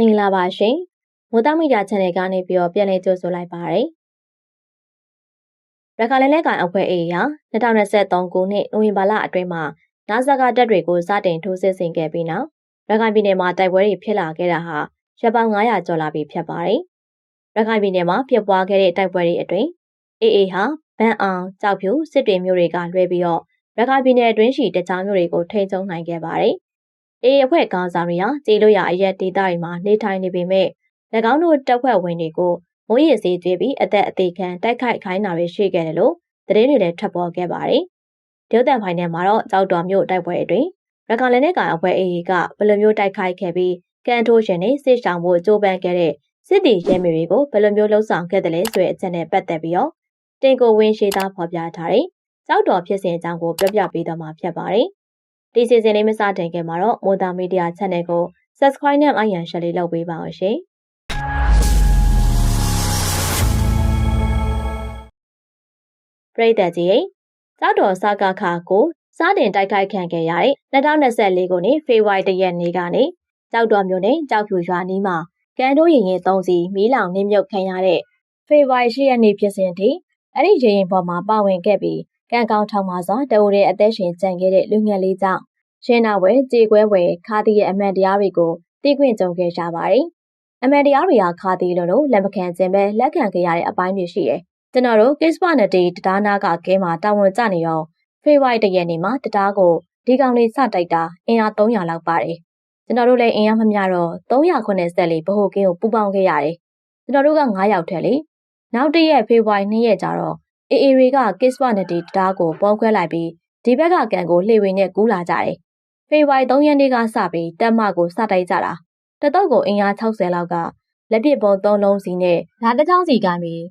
မင်္ဂလာပါရှင်မိုးသားမီဒီယာ channel ကနေပြီးတော့ပြန်လည်ကြိုဆိုလိုက်ပါရစေရခိုင်လက်နက်ကိုင်အဖွဲ့ AA ဟာ2023ခုနှစ်နိုဝင်ဘာလအတွင်းမှာနာဇာကတပ်တွေကိုစတင်ထိုးစစ်ဆင်ခဲ့ပြီးနောက်ရခိုင်ပြည်နယ်မှာတိုက်ပွဲတွေဖြစ်လာခဲ့တာဟာရပ်ပေါင်း900ကျော်လာပြီဖြစ်ပါတယ်ရခိုင်ပြည်နယ်မှာဖြစ်ပွားခဲ့တဲ့တိုက်ပွဲတွေအတွင်း AA ဟာဗန်အောင်ကြောက်ဖြူစစ်တွေမျိုးတွေကလွှဲပြီးတော့ရခိုင်ပြည်နယ်အတွင်းရှိတခြားမျိုးတွေကိုထိန်းချုပ်နိုင်ခဲ့ပါတယ် အေးအဖွဲ့ကောင်ဆောင်တွေဟာကြေးလို့ရအရက်ဒေသတွေမှာနေထိုင်နေပေမဲ့၎င်းတို့တပ်ဖွဲ့ဝင်တွေကိုမိုးရည်စေးကျွေးပြီးအသက်အသေးခံတိုက်ခိုက်ခိုင်းတာတွေရှိခဲ့တယ်လို့သတင်းတွေလည်းထွက်ပေါ်ခဲ့ပါတယ်။ဒေသဖိုင်နယ်မှာတော့ကြောက်တော်မြို့တိုက်ပွဲအတွင်းရခိုင်လက်နက်ကိုင်အဖွဲ့အေးကဘယ်လိုမျိုးတိုက်ခိုက်ခဲ့ပြီးကန်ထိုးရှင်တွေစစ်ဆောင်ဖို့ကြိုးပမ်းခဲ့တဲ့စစ်တီရဲမေတွေကိုဘယ်လိုမျိုးလှုပ်ဆောင်ခဲ့တယ်လဲဆိုတဲ့အချက်နဲ့ပတ်သက်ပြီးတော့တင်ကိုဝင်းရှိသားဖော်ပြထားတဲ့ကြောက်တော်ဖြစ်စဉ်အကြောင်းကိုပြောပြပေးသွားမှာဖြစ်ပါတယ်။ ဒီစီစဉ်လေးမစတင်ခင်မှာတော့မိုးသားမီဒီယာ channel ကို subscribe နဲ့ like and share လေးလုပ်ပေးပါအောင်ရှင်။ပရိသတ်ကြီးကြောက်တော်စကားခါကိုစတင်တိုက်ခိုက်ခံခဲ့ရတဲ့2024ခုနှစ်ဖေဖော်ဝါရီလရက်နေ့ကနေကြောက်တော်မြို့နယ်ကြောက်ဖြူရွာနီးမှာကန်တို့ရင်ရင်သုံးစီမီးလောင်နှိမ့်မြုပ်ခံရတဲ့ဖေဖော်ဝါရီလရက်နေ့ဖြစ်စဉ်ထိအဲ့ဒီရင်ရင်ပေါ်မှာပါဝင်ခဲ့ပြီး ကံကောင်းထောင်မှာစွာတအိုတဲ့အသက်ရှင်ကျန်ခဲ့တဲ့လူငယ်လေးကြောင့်ရှင်းနာဝဲကြေကွဲဝဲခါတီရဲ့အမှန်တရားတွေကိုသိခွင့်ကြုံခဲ့ကြပါတယ်။အမှန်တရားတွေဟာခါတီလို့လို့လက်မခံခြင်းပဲလက်ခံခဲ့ရတဲ့အပိုင်းတွေရှိတယ်။ကျွန်တော်တို့ Kispa နဲ့တီတသားနာကကဲမှာတာဝန်ကျနေရောဖေဖော်ဝါရီတရက်နေ့မှာတသားကိုဒီကောင်လေးစတိုက်တာအင်အား300လောက်ပါတယ်။ကျွန်တော်တို့လည်းအင်အားမမျှတော့384ဗဟိုကင်းကိုပူပေါင်းခဲ့ရတယ်။ကျွန်တော်တို့က9ယောက်ထက်လေနောက်တရက်ဖေဖော်ဝါရီ2ရက်ကျတော့ အေအေတွေက Kispa နဲ့တီတသားကိုပေါင်းခွဲလိုက်ပြီးဒီဘက်ကကန်ကိုလှေဝင်နဲ့ကူးလာကြတယ်ဖေဖော်ဝါရီ3ရက်နေ့ကစပြီးတက်မကိုစတိုက်ကြတာတတုတ်ကိုအင်အား60လောက်ကလက်ပစ်ပုံ3လုံးစီနဲ့ဓာတ်တစ်ချောင်းစီကမ်းပြီး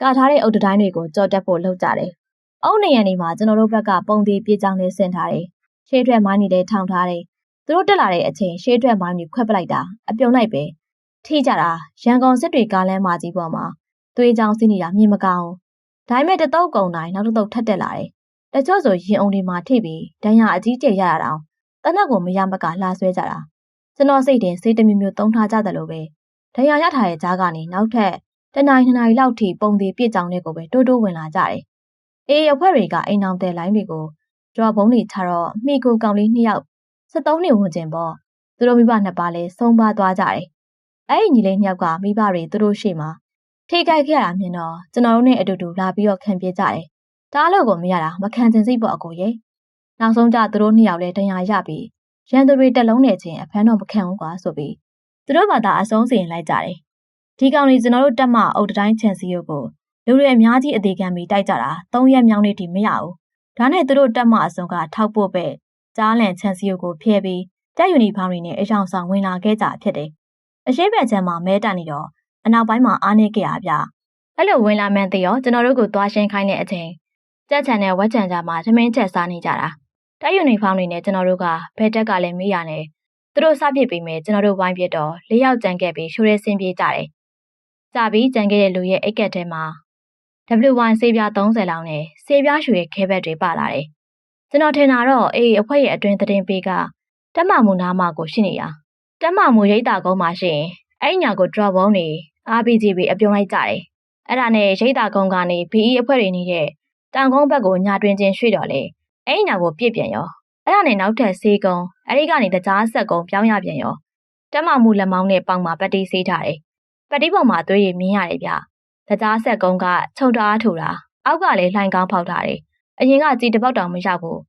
ကာထားတဲ့အုတ်တိုင်းတွေကိုကြော်တက်ဖို့လှုပ်ကြတယ်။အုတ်နေရနေမှာကျွန်တော်တို့ဘက်ကပုံသေးပြေးကြောင်းလေးဆင်ထားတယ်။ရှေးထွက်မိုင်းတွေလည်းထောင်ထားတယ်။သူတို့တက်လာတဲ့အချိန်ရှေးထွက်မိုင်းတွေခွက်ပလိုက်တာအပြုံလိုက်ပဲထိကြတာရန်ကုန်စစ်တွေကားလမ်းမကြီးပေါ်မှာသွေးကြောင်စီးနေတာမြင်မကောင်း ဒါပေမဲ့တတုတ်ကုံတိုင်းနောက်တစ်တုတ်ထပ်တက်လာတယ်။တချို့ဆိုရင်အုံတွေမှာထိပြီးဒဏ်ရာအကြီးကျယ်ရတာတောင်တနက်ကိုမရမကလာဆွဲကြတာကျွန်တော်စိတ်တင်စိတ်တမျိုးမျိုးသုံးထားကြတယ်လို့ပဲဒဏ်ရာရထားတဲ့ကြားကနေနောက်ထပ်တနင်္လာနှစ်နာရီလောက်ထိပုံသေးပြစ်ကြောင်တွေကိုပဲတိုးတိုးဝင်လာကြတယ်အေးအဖွဲ့တွေကအိမ်အောင်တဲ့လိုင်းတွေကိုကြွားဘုံတွေချတော့မိကိုကောင်လေးနှစ်ယောက်73နှစ်ဝန်းကျင်ပေါ့သူတို့မိဘနှစ်ပါးလဲဆုံးပါသွားကြတယ်အဲ့ဒီညီလေးနှစ်ယောက်ကမိဘတွေသူတို့ရှေ့မှာ ထိကြိုက်ခဲ့ရတာမြင်တော့ကျွန်တော်တို့နဲ့အတူတူလာပြီးတော့ခံပြကြတယ်ဒါလို့ကိုမရတာမခံချင်စိတ်ပေါ့အကိုရဲ့နောက်ဆုံးကြသူတို့နှစ်ယောက်လည်းဒဏ်ရာရပြီးရန်သူတွေတက်လုံးနေချင်းအဖမ်းတော့မခံဘူးကွာဆိုပြီးသူတို့ဘာသာအဆုံးစီရင်လိုက်ကြတယ်ဒီကောင်လေးကျွန်တော်တို့တက်မအုတ်တိုင်းချန်စီယိုကိုလူတွေအများကြီးအသေးခံပြီးတိုက်ကြတာ၃ရက်မြောင်းနေတိမရဘူးဒါနဲ့သူတို့တက်မအစုံကထောက်ပို့ပဲကြားလန်ချန်စီယိုကိုဖျဲပြီးတက်ယူနီဖောင်းတွေနဲ့အဆောင်ဆောင်ဝင်လာခဲ့ကြဖြစ်တယ်အရှိဘက်ချမ်းမှာမဲတန်နေတော့ အနောက်ပိုင်းမှာအားနေကြရဗျအဲ့လိုဝင်လာမှန်းသိရောကျွန်တော်တို့ကိုသွားရှင်းခိုင်းတဲ့အချိန်ကြက်ချန်နဲ့ဝက်ချန်ကြမှာသမင်းချက်စားနေကြတာတိုက်ယူနီဖောင်းတွေနဲ့ကျွန်တော်တို့ကဘယ်တက်ကလည်းမေးရနဲ့သူတို့စပစ်ပြီးမယ်ကျွန်တော်တို့ဝိုင်းပြတော့လေးယောက်ကြံခဲ့ပြီးရှိုးရဲဆင်းပြေးကြတယ်။ကြပြီးကြံခဲ့တဲ့လူရဲ့အိတ်ကက်ထဲမှာ W1 ဆေးပြား30လောက်နဲ့ဆေးပြားရှူရဲ့ခဲဘက်တွေပါလာတယ်။ကျွန်တော်ထင်တာတော့အေးအဖွဲ့ရဲ့အတွင်းသတင်းပေးကတက်မမူနာမကိုရှိနေရ။တက်မမူရိတ်တာကုန်းမှာရှိရင်အဲ့ညာကို drop ဘုံတွေ RPG ပဲအပြုံးလိုက်ကြတယ်။အဲ့ဒါနဲ့ရိတ်တာကုန်းကနေ BE အဖွဲ့တွေနေတဲ့တောင်ကုန်းဘက်ကိုညာတွင်ချင်းရွှေ့တော့လေအဲ့ညာကိုပြစ်ပြန်ရောအဲ့ဒါနဲ့နောက်ထပ်ဆေးကုံအဲ့ဒီကနေတကြားဆက်ကုံပြောင်းရပြန်ရောတက်မမှုလက်မောင်းနဲ့ပေါင်မှာပတိဆေးထားတယ်ပတိပေါ်မှာသွေးရည်မြင်ရတယ်ဗျတကြားဆက်ကုံကချုပ်တာထူတာအောက်ကလည်းလှိုင်ကောင်းဖောက်ထားတယ်အရင်ကကြည်တပေါက်တောင်မရောက်ဘူး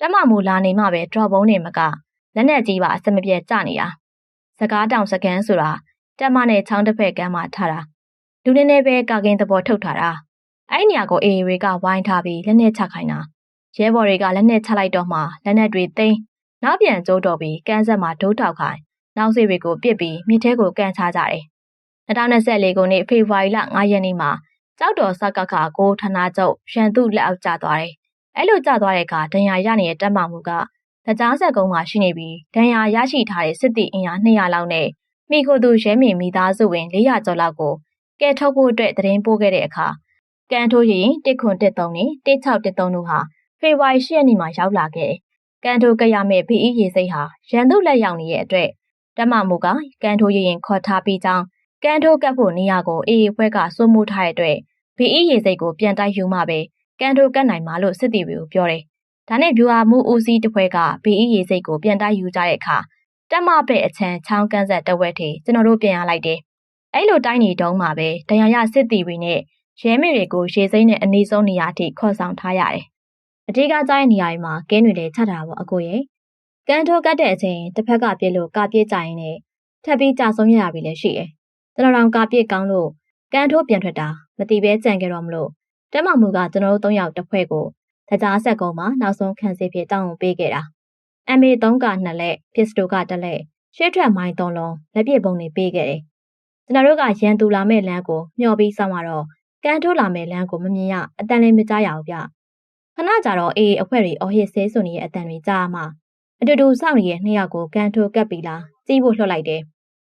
တက်မမှုလာနေမှပဲ drop ဘုံနေမကလက်နဲ့ကြီးပါအစမပြတ်ကြနေတာစကားတောင်စကန်ဆိုတာ တက်မနဲ့ချောင်းတစ်ဖက်ကမ်းမှာထားတာလူနေနေပဲကာကင်းသဘောထုတ်ထားတာအဲ့နေရာကိုအေးတွေကဝိုင်းထားပြီးလက်နဲ့ချခိုင်းတာရဲဘော်တွေကလက်နဲ့ချလိုက်တော့မှလက်နဲ့တွေသိမ်းနောက်ပြန်ကျိုးတော့ပြီးကန်းဆက်မှာဒိုးထောက်ခိုင်းနောက်စီတွေကိုပြစ်ပြီးမြစ်ထဲကိုကန်ချကြတယ်။2024ခုနှစ်ဖေဖော်ဝါရီလ9ရက်နေ့မှာကြောက်တော်စကခကိုဌာနချုပ်ရန်သူလက်အောက်ကျသွားတယ်။အဲ့လိုကျသွားတဲ့အခါဒဏ်ရာရနေတဲ့တပ်မမှုကတကြားဆက်ကုန်းမှာရှိနေပြီးဒဏ်ရာရရှိထားတဲ့စစ်တီအင်အား200လောက်နဲ့ မိခိုသူရဲမီမိသားစုဝင်400ကျော်လောက်ကိုကဲထုတ်ဖို့အတွက်တရင်ပို့ခဲ့တဲ့အခါကန်ထိုးရင်တစ်ခွန်တစ်သုံးနဲ့တစ်ချောက်တစ်သုံးတို့ဟာဖေဖော်ဝါရီ10ရက်နေ့မှာရောက်လာခဲ့တယ်။ကန်ထိုကရမဲ့ BE ရေစိတ်ဟာရန်သူလက်ရောက်နေတဲ့အတွက်တက်မမှုကကန်ထိုးရရင်ခေါ်ထားပြီးကြောင်းကန်ထိုးကပ်ဖို့နေရာကိုအေအေဖွဲ့ကစိုးမိုးထားတဲ့အတွက်ဗီအီရေစိတ်ကိုပြန်တိုက်ယူမှပဲကန်ထိုးကတ်နိုင်မှာလို့စစ်တီဗီကိုပြောတယ်။ဒါနဲ့ဗျူဟာမှုဦးစီးတစ်ဖွဲ့ကဗီအီရေစိတ်ကိုပြန်တိုက်ယူကြတဲ့အခါ တက်မပဲ့အချမ်းချောင်းကန်းဆက်တဝက်ထိကျွန်တော်တို့ပြန်ရလိုက်တယ်။အဲ့လိုတိုင်းနေတုံးမှာပဲဒဏ်ရာရစစ်တီဗီနဲ့ရဲမေတွေကိုရေစိမ့်နဲ့အနည်းဆုံးနေရာထိခေါ်ဆောင်ထားရတယ်။အဓိကကျတဲ့နေရာတွေမှာကင်းတွေလည်းချတာပေါ့အကိုရဲ့။ကန်ထိုးကတ်တဲ့အချိန်တစ်ဖက်ကပြစ်လို့ကပြစ်ကြရင်လည်းထပ်ပြီးကြာဆုံးရပြီလည်းရှိတယ်။ကျွန်တော်တောင်ကပြစ်ကောင်းလို့ကန်ထိုးပြန်ထွက်တာမတိပဲကြံကြတော့မလို့တက်မမှုကကျွန်တော်တို့၃ယောက်တစ်ဖွဲ့ကိုတကြားဆက်ကုန်းမှာနောက်ဆုံးခံစီဖြစ်တောင်းပေးခဲ့တာ။ MA 3 က2လက်ပစ္စတိုက1လက်ရှေ့ထွက်မိုင်း3လုံးလက်ပစ်ပုံတွေပေးခဲ့တယ်။ကျွန်တော်တို့ကရန်သူလာမဲ့လမ်းကိုမျှော်ပြီးစောင့်ရတော့ကန်ထိုးလာမဲ့လမ်းကိုမမြင်ရအတန်လည်းမကြားရဘူးဗျခဏကြာတော့အေးအဖွဲတွေအော်ဟစ်ဆဲဆိုနေရဲ့အတန်တွေကြားမှအတူတူစောင့်နေတဲ့နှစ်ယောက်ကိုကန်ထိုးကပ်ပြီးလာစီးဖို့လှုပ်လိုက်တယ်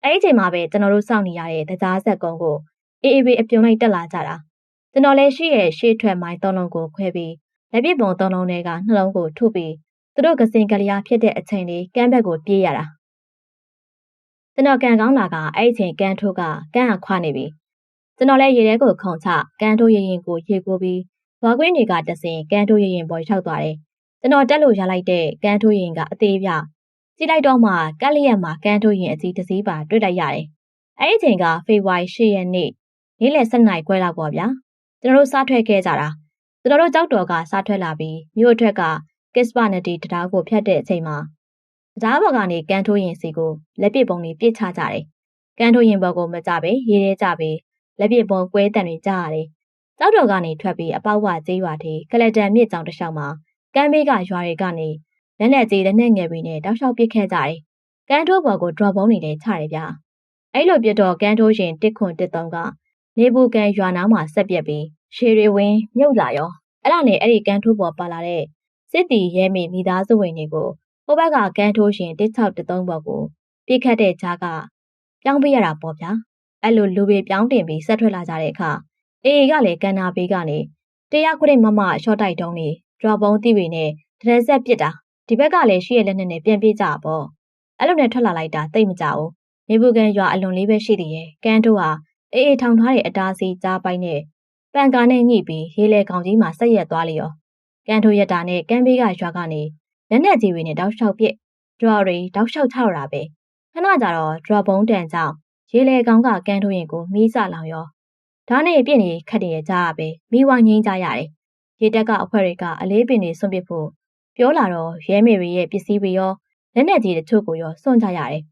အဲ့ဒီချိန်မှာပဲကျွန်တော်တို့စောင့်နေရတဲ့တကြားဆက်ကုန်းကိုအေးအေးပဲအပြုံလိုက်တက်လာကြတာကျွန်တော်လည်းရှိရဲ့ရှေ့ထွက်မိုင်းသုံးလုံးကိုခွဲပြီးလက်ပစ်ပုံသုံးလုံးတွေကနှလုံးကိုထုပြီး သူတို့ကစင်ကလျာဖြစ်တဲ့အချိန်လေးကမ်းဘက်ကိုပြေးရတာကျွန်တော်ကန်ကောင်းလာကအဲ့ဒီချိန်ကန်ထိုးကကန်အခွာနေပြီကျွန်တော်လည်းရေထဲကိုခုန်ချကန်ထိုးရင်ရင်ကိုရေကိုပြီးဘွားကွင်းတွေကတဆင်ကန်ထိုးရင်ရင်ပေါ်ရောက်သွားတယ်ကျွန်တော်တက်လို့ရလိုက်တဲ့ကန်ထိုးရင်ကအသေးပြကြည့်လိုက်တော့မှကက်လျက်မှာကန်ထိုးရင်အကြီးတစ်စီးပါတွေ့လိုက်ရတယ်အဲ့ဒီချိန်ကဖေဖော်ဝါရီ၈ရက်နေ့နေ့လယ်7နာရီခွဲလောက်ပေါ့ဗျာကျွန်တော်တို့စားထွက်ခဲ့ကြတာကျွန်တော်တို့ကြောက်တော်ကစားထွက်လာပြီးမြို့အထက်က ကစ်ပနတီတရားကိုဖြတ်တဲ့အချိန်မှာတရားဘော်ကနေကန်ထိုးရင်စီကိုလက်ပစ်ပုံတွေပြစ်ချကြတယ်ကန်ထိုးရင်ဘော်ကိုမကြပဲရေးရဲကြပဲလက်ပစ်ပုံကွဲတံတွေကြားရတယ်။ကြောက်တော်ကနေထွက်ပြီးအပေါက်ဝကျေးရွာထိကလတန်မြစ်ကြောင်တစ်လျှောက်မှာကမ်းဘေးကရွာတွေကနေလက်နဲ့ကြီးလက်နဲ့ငယ်ပြီးနဲ့တောက်လျှောက်ပစ်ခဲ့ကြတယ်။ကမ်းထိုးဘော်ကို drop ဘုံတွေလည်းချတယ်ဗျာ။အဲ့လိုပြတော့ကမ်းထိုးရင်တစ်ခွန်တစ်တုံးကနေဘူးကန်ရွာနားမှာဆက်ပြက်ပြီးရှေရီဝင်းမြုပ်လာရောအဲ့ဒါနဲ့အဲ့ဒီကမ်းထိုးဘော်ပါလာတဲ့ စစ်တီရဲမေမိသားစုဝင်တွေကိုဟိုဘက်ကကမ်းထိုးရှင်တစ်ချောက်တစ်သုံးဘော်ကိုပြစ်ခတ်တဲ့ကြားကပြောင်းပေးရတာပေါ့ဗျာ။အဲ့လိုလူတွေပြောင်းတင်ပြီးဆက်ထွက်လာကြတဲ့အခါအေအေကလည်းကန်နာဘေးကနေတရားခွင့်မမရှော့တိုက်တုံးနေဒရဘုံတိတွေနဲ့ဒရဆက်ပစ်တာဒီဘက်ကလည်းရှိရလက်နဲ့နဲ့ပြန်ပြေးကြပေါ့အဲ့လိုနဲ့ထွက်လာလိုက်တာတိတ်မကြဘူးနေဘူးကန်ရွာအလွန်လေးပဲရှိသေးရဲ့ကန်တို့ဟာအေးအေးထောင်ထားတဲ့အတားစီကြားပိုင်းနဲ့ပန်ကာနဲ့ညှိပြီးရေးလေကောင်ကြီးမှာဆက်ရက်သွားလျော် ကန်တို့ရတာနဲ့ကန်ဘေးကရွာကနေလက်နဲ့ကြီးတွေနဲ့တောက်လျှောက်ပြစ်ဒရတွေတောက်လျှောက်ချတာပဲခဏကြတော့ဒရဘုံတန်ကြောင့်ရေလေကောင်ကကန်ထိုးရင်ကိုမီးစလောင်ရောဓာတ်နဲ့ပြင့်နေခတ်နေကြရပဲမိဝငိမ့်ကြရတယ်ရေတက်ကအဖွဲတွေကအလေးပင်တွေစွန့်ပစ်ဖို့ပြောလာတော့ရဲမေတွေရဲ့ပစ္စည်းတွေရောလက်နက်ကြီးတချို့ကိုရောစွန့်ကြရတယ်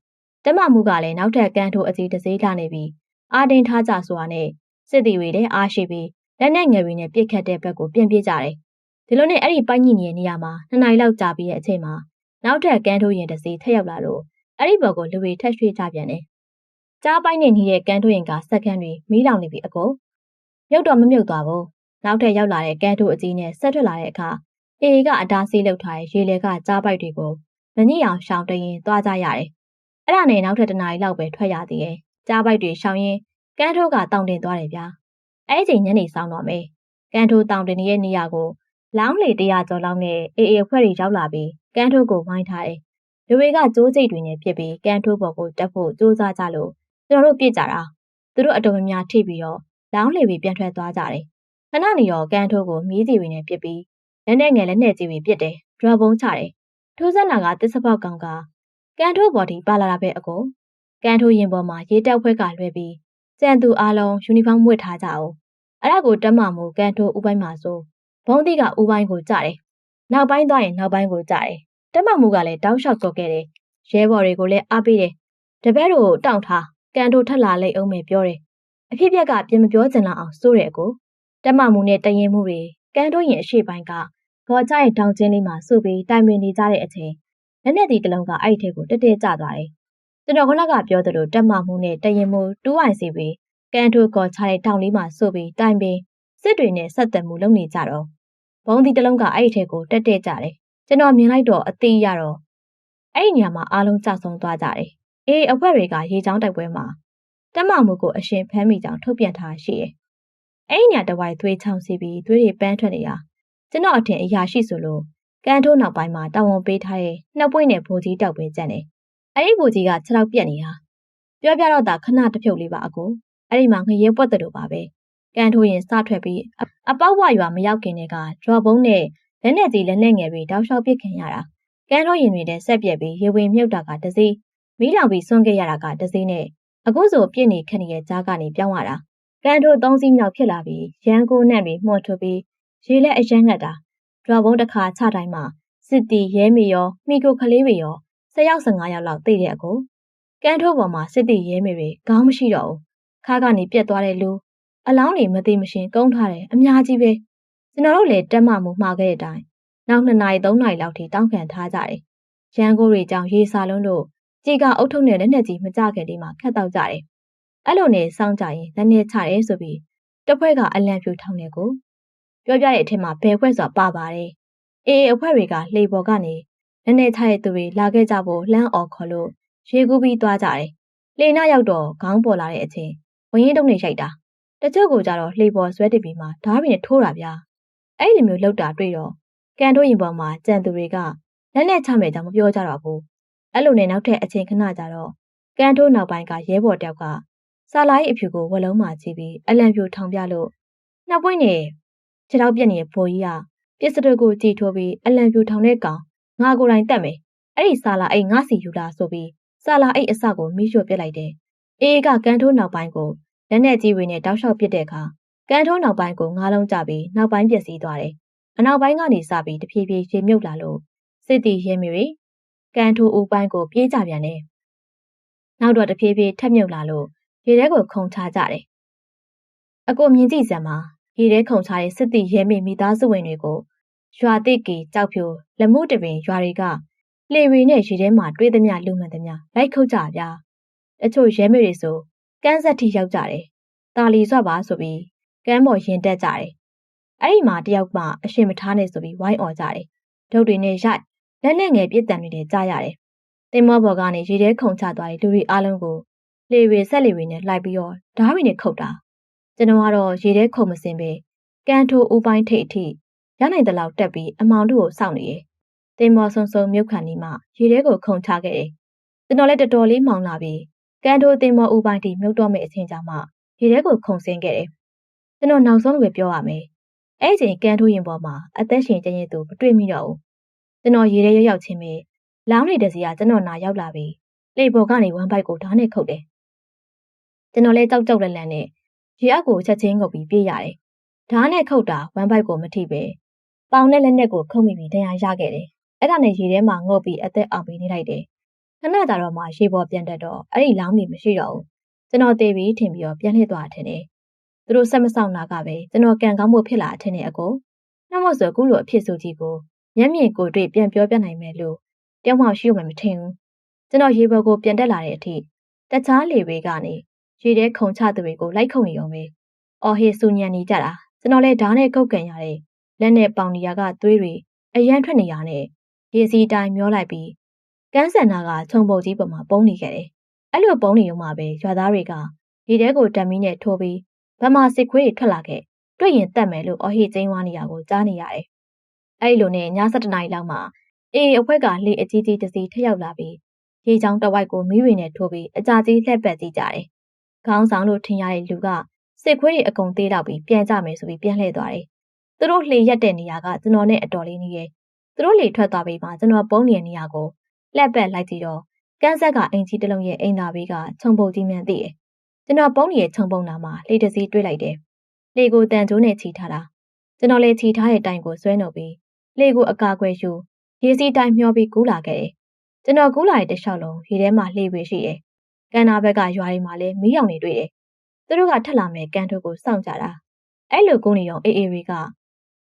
တမမှုကလည်းနောက်ထပ်ကန်ထိုးအကြီးတစေးလာနေပြီးအာတင်ထားကြဆိုတာနဲ့စစ်တီတွေလည်းအားရှိပြီးလက်နက်ငယ်တွေနဲ့ပြစ်ခတ်တဲ့ဘက်ကိုပြင်ပြေးကြတယ် ဒီလိုနဲ့အဲ့ဒီပိုက်ညိနေတဲ့နေရာမှာနှစ်နိုင်လောက်ကြာပြီးတဲ့အချိန်မှာနောက်ထပ်ကန်ထိုးရင်တစေးထက်ရောက်လာလို့အဲ့ဒီဘက်ကိုလူတွေထက်ရွှေ့ကြပြန်တယ်ကြားပိုင်းနဲ့နေတဲ့ကန်းထွင်ကစက္ကန့်တွေမီးလောင်နေပြီအကိုမြုပ်တော့မမြုပ်သွားဘူးနောက်ထပ်ရောက်လာတဲ့ကန်းထိုးအကြီးနဲ့ဆက်ထွက်လာတဲ့အခါအေအေကအတားဆီးလောက်ထားတဲ့ရေလေကကြားပိုက်တွေကိုမညစ်အောင်ရှောင်တရင်သွားကြရတယ်အဲ့ဒါနဲ့နောက်ထပ်တနားရီလောက်ပဲထွက်ရသေးတယ်ကြားပိုက်တွေရှောင်ရင်ကန်းထိုးကတောင်တင်သွားတယ်ဗျာအဲ့ဒီညနေဆောင်တော့မယ်ကန်းထိုးတောင်တင်ရဲ့နေရာကို လောင်းလေတရာကျော်လောက်နဲ့အေအေအဖွဲ့တွေရောက်လာပြီးကန်းထိုးကိုဝိုင်းထားတယ်လူတွေကကြိုးစိတ်တွေနဲ့ပြစ်ပြီးကန်းထိုးပေါ်ကိုတက်ဖို့ကြိုးစားကြလို့ကျွန်တော်တို့ပြစ်ကြတာသူတို့အတော်များများထိပြီးတော့လောင်းလေပြီးပြန်ထွက်သွားကြတယ်ခဏနေရောကန်ထိုးကိုမီးစီတွေနဲ့ပြစ်ပြီးလက်နဲ့ငယ်လက်နဲ့ကြီးပြီးပြစ်တယ်ဒရဘုံချတယ်ထိုးဆက်နာကတစ္ဆပေါက်ကောင်ကကန်ထိုးဘော်ဒီပါလာတာပဲအကိုကန်ထိုးရင်ပေါ်မှာရေတက်ဖွဲကလွှဲပြီးကြံသူအားလုံးယူနီဖောင်းဝတ်ထားကြအောင်အဲ့ဒါကိုတက်မှမို့ကန်ထိုးဥပိုင်းမှာဆို ဘုံတိကဥပိုင်းကိုကြတယ်နောက်ပိုင်းသွားရင်နောက်ပိုင်းကိုကြတယ်တက်မှမို့ကလည်းတောက်လျှောက်စော်ခဲ့တယ်ရဲဘော်တွေကိုလည်းအားပေးတယ်တပည့်တို့တောင့်ထားကန်တို့ထက်လာလိုက်အောင်မယ်ပြောတယ်အဖြစ်ပြက်ကပြင်မပြောချင်လောက်အောင်စိုးတယ်အကိုတက်မမှုနဲ့တရင်မှုတွေကန်တို့ရင်အရှိပိုင်းကဘော်ကြရဲ့တောင်ကျင်းလေးမှာစုပြီးတိုင်ပင်နေကြတဲ့အချိန်လက်နဲ့ဒီကလုံးကအဲ့ဒီထဲကိုတက်တက်ကျသွားတယ်ကျွန်တော်ခုနကပြောသလိုတက်မမှုနဲ့တရင်မှုတူးအိုင်စီပြီးကန်တို့ကောချတဲ့တောင်လေးမှာစုပြီးတိုင်ပင် စစ်တွေနဲ့ဆက်သက်မှုလုပ်နေကြတော့ဘုံဒီတလုံးကအဲ့ဒီထဲကိုတက်တက်ကျတယ်ကျွန်တော်မြင်လိုက်တော့အသေးရတော့အဲ့ဒီညမှာအားလုံးကြဆုံသွားကြတယ်အေးအဖွဲ့တွေကရေချောင်းတိုက်ပွဲမှာတက်မမှုကိုအရှင်ဖမ်းမိကြောင်းထုတ်ပြန်ထားရှိတယ်။အဲ့ဒီညတဝိုက်သွေးချောင်းစီပြီးသွေးတွေပန်းထွက်နေတာကျွန်တော်အထင်အရာရှိဆိုလို့ကန်ထိုးနောက်ပိုင်းမှာတာဝန်ပေးထားတဲ့နှစ်ပွင့်နဲ့ဘိုးကြီးတောက်ပဲကြံတယ်အဲ့ဒီဘူကြီးကခြေထောက်ပြက်နေတာပြောပြတော့တာခဏတစ်ဖြုတ်လေးပါအကိုအဲ့ဒီမှာငရဲပွက်တယ်လို့ပါပဲ ကန်ထိုးရင်စထွက်ပြီးအပေါက်ဝရွာမရောက်ခင်တည်းကဒရော့ဘုံနဲ့လက်နဲ့ကြီးလက်နဲ့ငယ်တွေတောက်လျှောက်ပစ်ခင်ရတာကန်ထိုးရင်တွေနဲ့ဆက်ပြက်ပြီးရေဝင်မြုပ်တာကတစည်းမိလောင်ပြီးဆွန့်ခဲ့ရတာကတစည်းနဲ့အခုဆိုပြစ်နေခက်နေတဲ့ကြားကနေပြောင်းလာတာကန်ထိုးသုံးစီးမြောက်ဖြစ်လာပြီးရန်ကိုနဲ့ပြီးမှုတ်ထုတ်ပြီးရေလက်အရန်ငတ်တာဒရော့ဘုံတစ်ခါချတိုင်းမှာစစ်တီရဲမီရောမိကိုကလေးတွေရော10ယောက်15ယောက်လောက်သိတဲ့အကိုကန်းထိုးပေါ်မှာစစ်တီရဲမေတွေခေါင်းမရှိတော့ဘူးခါကနေပြက်သွားတဲ့လူ အလောင်းတွေမသိမရှင်ကုန်းထားတယ်အများကြီးပဲကျွန်တော်တို့လည်းတက်မှမှုမှားခဲ့တဲ့အတိုင်းနောက်2နာရီ3နာရီလောက်ထိတောင်းခံထားကြတယ်ရန်ကိုတွေကြောင့်ရေစာလုံးတို့ကြေကအုတ်ထုပ်နဲ့လက်နဲ့ကြီးမကြခဲ့ဒီမှာခတ်တော့ကြတယ်အဲ့လိုနဲ့စောင့်ကြရင်လက်နဲ့ချတယ်ဆိုပြီးတဖွဲ့ကအလံပြူထောင်းနေကိုပြောပြတဲ့အထက်မှာဘယ်ဖွဲ့ဆိုတာပါပါတယ်အေးအဖွဲ့တွေကလှေပေါ်ကနေနည်းနည်းချတဲ့သူတွေလာခဲ့ကြဖို့လှမ်းអော်ခေါ်လို့ရေကူးပြီးသွားကြတယ်။လှေနာရောက်တော့ခေါင်းပေါ်လာတဲ့အချိန်ဝင်းရင်တုံးနေရိုက်တာ။ တချို့ကကြတော့လှေပေါ်ဆွဲတစ်ပြီးမှဓားပင်နဲ့ထိုးတာဗျာ။အဲ့ဒီမျိုးလောက်တာတွေ့တော့ကန်တို့ရင်ပေါ်မှာကြံသူတွေကလက်နဲ့ချမယ်ကြောင်မပြောကြတော့ဘူး။အဲ့လိုနဲ့နောက်ထပ်အချိန်ခဏကြာတော့ကန်တို့နောက်ပိုင်းကရဲဘော်တယောက်ကစာလာရီအဖြူကိုဝလုံးမှာကြည့်ပြီးအလံပြူထောင်ပြလို့နှစ်ပွင့်နဲ့ခြေထောက်ပြက်နေတဲ့ဘိုးကြီးကပစ္စတိုကိုကြည်ထိုးပြီးအလံပြူထောင်တဲ့ကောင်ငါကိုယ်တိုင်တက်မယ်အဲ့ဒီဆာလာအိတ်ငါစီယူလာဆိုပြီးဆာလာအိတ်အစကိုမိရှို့ပြစ်လိုက်တယ်အေးကကန်ထိုးနောက်ပိုင်းကို လက်နဲ့ကြီးဝင်းနဲ့တောက်လျှောက်ပစ်တဲ့အခါကန်ထိုးနောက်ပိုင်းကိုငါးလုံးကြပြီးနောက်ပိုင်းပြက်စီးသွားတယ်အနောက်ပိုင်းကနေစပြီးတဖြည်းဖြည်းရေမြုပ်လာလို့စစ်တီရဲမီတွေကန်ထိုးဦးပိုင်းကိုပြေးကြပြန်တယ်နောက်တော့တဖြည်းဖြည်းထက်မြုပ်လာလို့ရေထဲကိုခုန်ချကြတယ်အကိုမြင်ကြည့်စမ်းပါရေထဲခုန်ချတဲ့စစ်တီရဲမီမိသားစုဝင်တွေကိုရွာတိတ်ကီကြောက်ဖြိုလက်မှုတပင်ရွာတွေကလှေရီနဲ့ရေထဲမှာတွေးသမျှလူမှန်သမျှလိုက်ခုတ်ကြဗျာတချို့ရဲမေတွေဆို ကန်းဆက်ထိရောက်ကြတယ်တာလီဆွပါဆိုပြီးကန်းပေါ်ရင်တက်ကြတယ်အဲ့ဒီမှာတယောက်မှအရှင်မထားနဲ့ဆိုပြီးဝိုင်းអော်ကြတယ်ဒုတ်တွေနဲ့ရိုက်လက်နဲ့ငယ်ပြစ်တံတွေနဲ့ကြားရတယ်တင်မောဘော်ကနေရေထဲခုန်ချသွားတဲ့လူတွေအားလုံးကိုလေရီဆက်လေရီနဲ့လိုက်ပြီးတော့ဓားရီနဲ့ခုတ်တာကျွန်တော်ကတော့ရေထဲခုန်မစင်ပဲကန်ထိုးဦးပိုင်းထိတ်အထိရနိုင်တဲ့လောက်တက်ပြီးအမောင်တို့ကိုစောင့်နေတယ်။တင်မော်ဆုံဆုံမြုပ်ခံနေမှရေထဲကိုခုန်ချခဲ့တယ်။ကျွန်တော်လည်းတော်တော်လေးမောင်လာပြီး ကန်ထိုးတင်မော်ဦးပိုင်းထိမြုပ်တော့မယ့်အချိန်ကြာမှရေထဲကိုခုန်ဆင်းခဲ့တယ်။ကျွန်တော်နောက်ဆုံးပဲပြောရမယ်။အဲ့ချိန်ကန်ထိုးရင်ပေါ်မှာအသက်ရှင်ကျင်းရသူမတွေ့မိတော့ဘူး။ကျွန်တော်ရေထဲရောက်ရောက်ချင်းပဲလောင်းနေတဲ့စီကကျွန်တော်နာရောက်လာပြီးလေပေါ်ကနေဝမ်ဘိုက်ကိုဓာတ်နဲ့ခုတ်တယ်။ကျွန်တော်လည်းကြောက်ကြောက်လန့်လန့်နဲ့ရေအောက်ကိုချက်ချင်းငုပ်ပြီးပြေးရတယ်။ဓာတ်နဲ့ခုတ်တာဝမ်ဘိုက်ကိုမထိပဲပေါင်နဲ့လက်နဲ့ကိုခုံမိပြီးဒဏ်ရာရခဲ့တယ်။အဲ့ဒါနဲ့ရေထဲမှာငုတ်ပြီးအသက်အောင်ပြီးနေလိုက်တယ်။ ခဏကြာတော့မှရေပေါ်ပြန်တက်တော့အဲ့ဒီလောင်းမီမရှိတော့ဘူး။ကျွန်တော်တေးပြီးထင်ပြီးတော့ပြန်လှည့်သွားထင်တယ်။သူတို့ဆက်မဆောင်တာကပဲကျွန်တော်ကန်ကောင်းမှုဖြစ်လာထင်တယ်အကို။နှမမို့ဆိုအခုလိုအဖြစ်ဆိုကြီးကိုမျက်မြင်ကိုတွေ့ပြန်ပြောပြနိုင်မယ်လို့တယောက်မှရှိမှမထင်ဘူး။ကျွန်တော်ရေပေါ်ကိုပြန်တက်လာတဲ့အထိတခြားလေဝေးကနေရေထဲခုန်ချသူတွေကိုလိုက်ခုန်နေအောင်ပဲ။အော်ဟေဆူညံနေကြတာကျွန်တော်လည်းဓာတ်နဲ့ကုတ်ကန်ရတဲ့လက်နဲ့ပေါင်နီယာကသွေးတွေအရန်ထွက်နေရနဲ့ရေစီတိုင်းမျောလိုက်ပြီး ကန်းဆန်နာကခြုံပုတ်ကြီးပေါ်မှာပုံနေခဲ့တယ်။အဲ့လိုပုံနေုံမှာပဲရွာသားတွေကရေထဲကိုတက်မီးနဲ့ထိုးပြီးဗမာစစ်ခွေးတွေထွက်လာခဲ့တွေ့ရင်တက်မယ်လို့အဟိကျင်းဝါနေရကိုကြားနေရတယ်။အဲ့လိုနဲ့ည7နာရီလောက်မှာအေးအဖွဲ့ကလေအကြီးကြီးတစ်စီးထရောက်လာပြီးရေချောင်းတဝိုက်ကိုမီးတွေနဲ့ထိုးပြီးအကြကြီးလှက်ပတ်ကြည့်ကြတယ်။ခေါင်းဆောင်လို့ထင်ရတဲ့လူကစစ်ခွေးတွေအကုန်သေးတော့ပြီးပြန်ကြမယ်ဆိုပြီးပြန်လှည့်သွားတယ်သူတို့လှေရက်တဲ့နေရာကကျွန်တော်နဲ့အတော်လေးနေရဲ့သူတို့လှေထွက်သွားပြီးမှကျွန်တော်ပုံနေတဲ့နေရာကို လက်ပတ်လိုက်ကြည့်တော့ကန်းဆက်ကအင်ကြီးတစ်လုံးရဲ့အိမ်သာဘေးကခြုံပုတ်ကြီးမှန်သိတယ်ကျွန်တော်ပုံနေတဲ့ခြုံပုတ်နာမှာလှေတစ်စီးတွေ့လိုက်တယ်လှေကိုတန်ကျိုးနဲ့ချီထားတာကျွန်တော်လည်းချီထားတဲ့တိုင်ကိုဆွဲနှုတ်ပြီးလှေကိုအကာအကွယ်ယူရေစီးတိုင်းမျောပြီးကူးလာခဲ့တယ်ကျွန်တော်ကူးလာတဲ့တလျှောက်လုံးရေထဲမှာလှေပဲရှိတယ်ကန်နာဘက်ကရွာတွေမှာလည်းမီးရောင်တွေတွေ့တယ်သူတို့ကထက်လာမဲ့ကန်ထုတ်ကိုစောင့်ကြတာအဲ့လိုကုန်းနေရောအေးအေးတွေက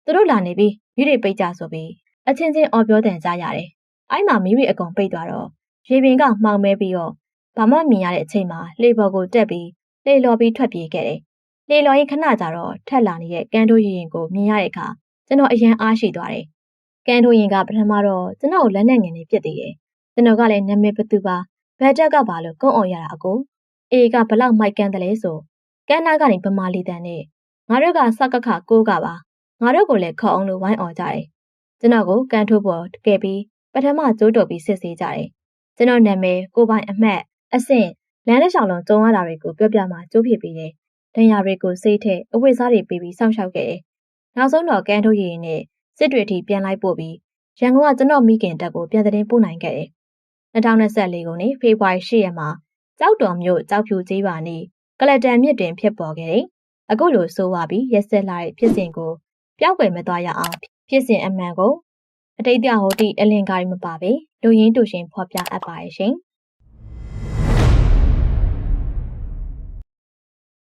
သူတို့လာနေပြီမီးတွေပိတ်ကြဆိုပြီးအချင်းချင်းအော်ပြောတန်ကြရတယ်။ အဲ့မှာမီးတွေအကုန်ပိတ်သွားတော့ရေပင်ကမှောင်မဲပြီးတော့ဘာမှမြင်ရတဲ့အချိန်မှာလှေပေါ်ကိုတက်ပြီးလှေလော်ပြီးထွက်ပြေးခဲ့တယ်။လှေလော်ရင်ခဏကြာတော့ထက်လာနေတဲ့ကန်တိုးရင်ကိုမြင်ရတဲ့အခါကျွန်တော်အရန်အားရှိသွားတယ်။ကန်တိုးရင်ကပထမတော့ကျွန်တော်လက်နဲ့ငင်နေပြစ်သေးတယ်။ကျွန်တော်ကလည်းနာမည်ဘသူပါဘတ်တက်ကပါလို့ကုန်းအောင်ရတာအကိုအေကဘလောက်မိုက်ကန်တယ်လဲဆိုကန်နာကနေဗမာလီတန်နဲ့ငါတို့ကစကခကိုးကပါငါတို့ကိုလည်းခေါ်အောင်လို့ဝိုင်းអော်ကြတယ်။ကျွန်တော်ကိုကန်ထိုးပေါ်ကဲပြီး ပထမကျိုးတော်ပြီးစစ်ဆေးကြတယ်ကျွန်တော်နာမည်ကိုပိုင်အမှတ်အဆင့်လမ်းတစ်လျှောက်လုံးကြုံရတာတွေကိုပြောပြမှာကြိုးဖြစ်ပြီးတယ်။ဒဏ်ရာတွေကိုစိတ်ထက်အဝိစားတွေပေးပြီးစောင့်ရှောက်ခဲ့တယ်။နောက်ဆုံးတော့ကန်းထုတ်ရည်နဲ့စစ်တွေထိပြန်လိုက်ပို့ပြီးရန်ကုန်ကကျွန်တော်မိခင်တက်ကိုပြန်တဲ့ပို့နိုင်ခဲ့တယ်။2024ခုနှစ်ဖေဖော်ဝါရီ10ရက်မှာကြောက်တော်မြို့ကြောက်ဖြူကျေးပါနေကလတန်မြစ်တွင်ဖြစ်ပေါ်ခဲ့တယ်။အခုလိုဆိုဝါပြီးရက်ဆက်လာတဲ့ဖြစ်စဉ်ကိုပျောက်ကွယ်မသွားရအောင်ဖြစ်စဉ်အမှန်ကို အတိတ်ဟိုတိအလင်္ကာရီမပါပဲလူရင်းတူရှင်ဖော်ပြအပ်ပါရဲ့ရှင်။